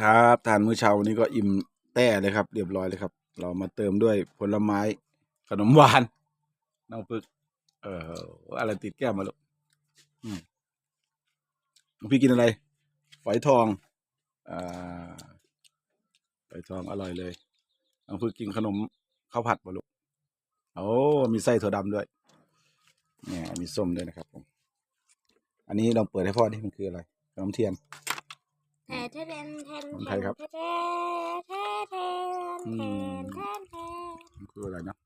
ครับทานมื้อเช้าวันนี้ก็อิ่มแต้เลยครับ เรียบร้อยเลยครับ เรามาเติมด้วยผลไม้ ขนมหวานน้องปึก เอออะไรติดแก้มมาลูกพี่กินอะไรฝอยทองอ่าฝอยทองอร่อยเลยน้องปึกกินขนมข้าวผัดมาลูกโอ้มีไส้ถั่วดำด้วย เนี่ย มีส้มด้วยนะครับผมอันนี้ลองเปิดให้พ่อดิมันคืออะไรขนมเทียน แทนแทนแทนของไทยครับ แทนแทนแทนแทอืนมแทนแทน มันคืออะไรนะ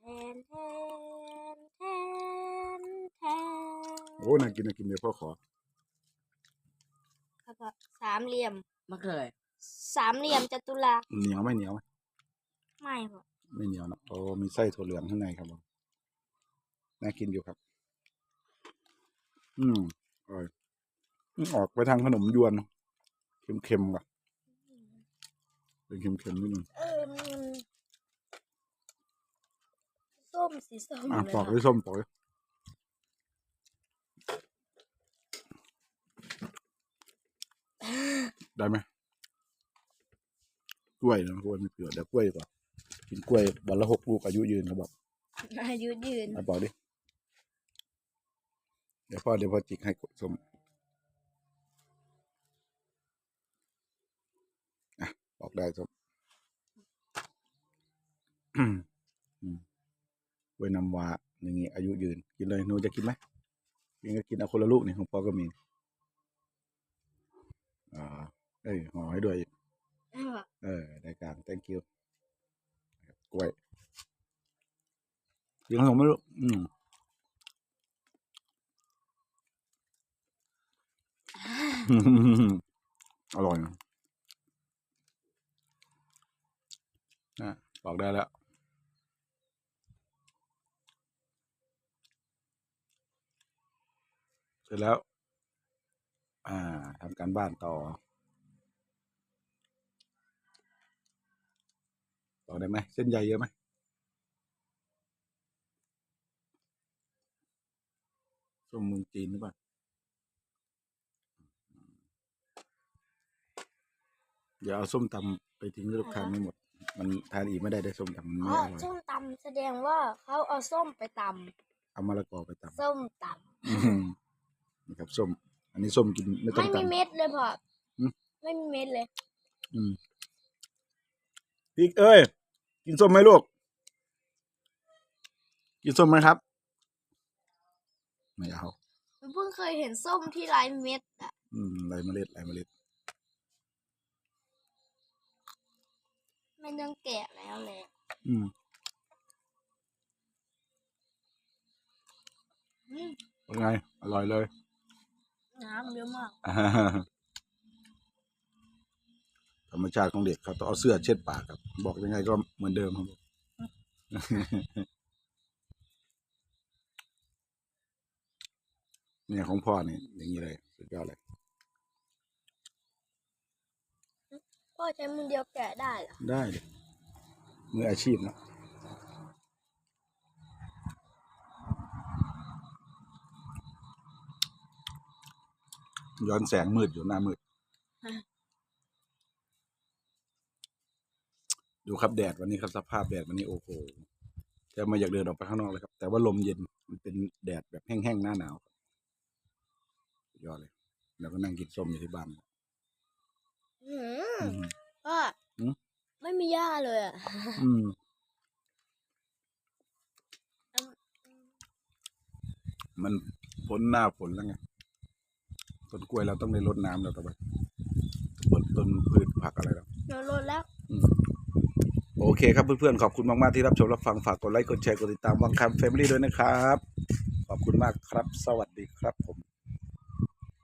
แทนแทนแทนแทนโอ้น่ากินน่ากินเดี๋ยวพ่อขอครับผมสามเหลี่ยมไม่เคยสามเหลี่ยมจัตุรัสเหนียวไหม่เหนียวไหมไม่ครับไม่เหนียวนะโอ้มีไส้ถั่วเหลืองข้างในครับผมน่ากินอยู่ครับ อืมอร่อยอืมออกไปทางขนมยวน เค็มๆว่ะเป็นเค็มๆนิดนึงเออมันส้มสีส้มอะเลยปอกครับด้วยส้มปอกด้วยได้ไหมกล้วยนะกล้วยไม่เปลือกเดี๋ยวกล้วยดีกว่ากินกล้วยวันละหกลูกอายุยืนเขาบอกอายุยืน อะบอกดิเดี๋ยวพ่อเดี๋ยวพ่อจิกให้กดส้ม อะบอกได้ส้มอืมอืมกล้วยน้ำว้าอย่างงี้อายุยืน กินเลยหนูจะกินไหมกินก็กินเอาคนละลูกนี่ของพ่อก็มี อ่า เอ้ยห่อให้ด้วยเออได้การ thank you กล้วยกินขนมไหม่รู้อืมอร่อยนะ นะบอกได้แล้ว เสร็จแล้ว อ่าทำการบ้านต่อ ต่อได้ไหมเส้นใยเยอะไหมส้มเมืองจีนหรือเปล่าเดี๋ยวเอาส้มตำไปทิ้งลูกค้าไม่หมด มันทานอีกไม่ได้ได้ส้มตำมันอ๋ไม่ออร่อยส้มตำแสดงว่าเขาเอาส้มไปตเอามะละกอไปตำำส้มตอื้อหือนี่ครับส้ม อันนี้ส้มกินไม่ำต้อไม่งมีตำ เม็ดเลยพ่ออม ไม่มีเม็ดเลย อืมพริกเอ้ย กินส้มไหมลูก กินส้มไหมครับ ไม่เอาหนูเพิ่งเคยเห็นส้มที่ไร้เม็ดอะ อืมไรเมล็ดไรเมล็ด ไม่ต้องแกะแล้วเลยอืมอืมเป็นไง อร่อยเลย น้ำเยอะมากอ่าธรรมชาติของเด็กครับต้องเอาเสื้อเช็ดปากครับ บอกยังไงก็เหมือนเดิมครับเนี่ยของพ่อนี่อย่างนี้เลยสุดยอดเลย อใช้มือเดียวแกะได้เหรอ ได้เลยมืออาชีพเนอะย้อนแสงมืดอยู่หน้ามืดดูครับแดดวันนี้ครับสภาพแดดวันนี้โอ้โหแทบไม่อยากเดินออกไปข้างนอกเลยครับ แต่ว่าลมเย็นมันเป็นแดดแบบแห้งๆหน้าหนาวครับสุดยอดเลย แล้วก็นั่งกินส้มอยู่ที่บ้าน อืมอืมพ่ออมไม่มีหญ้าเลยอะอืมมันพ้นหน้าฝนแล้วไงต้นกล้วยเราต้องได้รดน้ำแล้วต่อไปต้นต้นพืชผักอะไรแล้วหนูลดแล้ว โอเคครับเพื่อนๆ ขอบคุณมากๆที่รับชมรับฟังฝากกดไลค์กดแชร์กดติดตามวังคำแฟมิลี่ด้วยนะครับ ขอบคุณมากครับ สวัสดีครับผม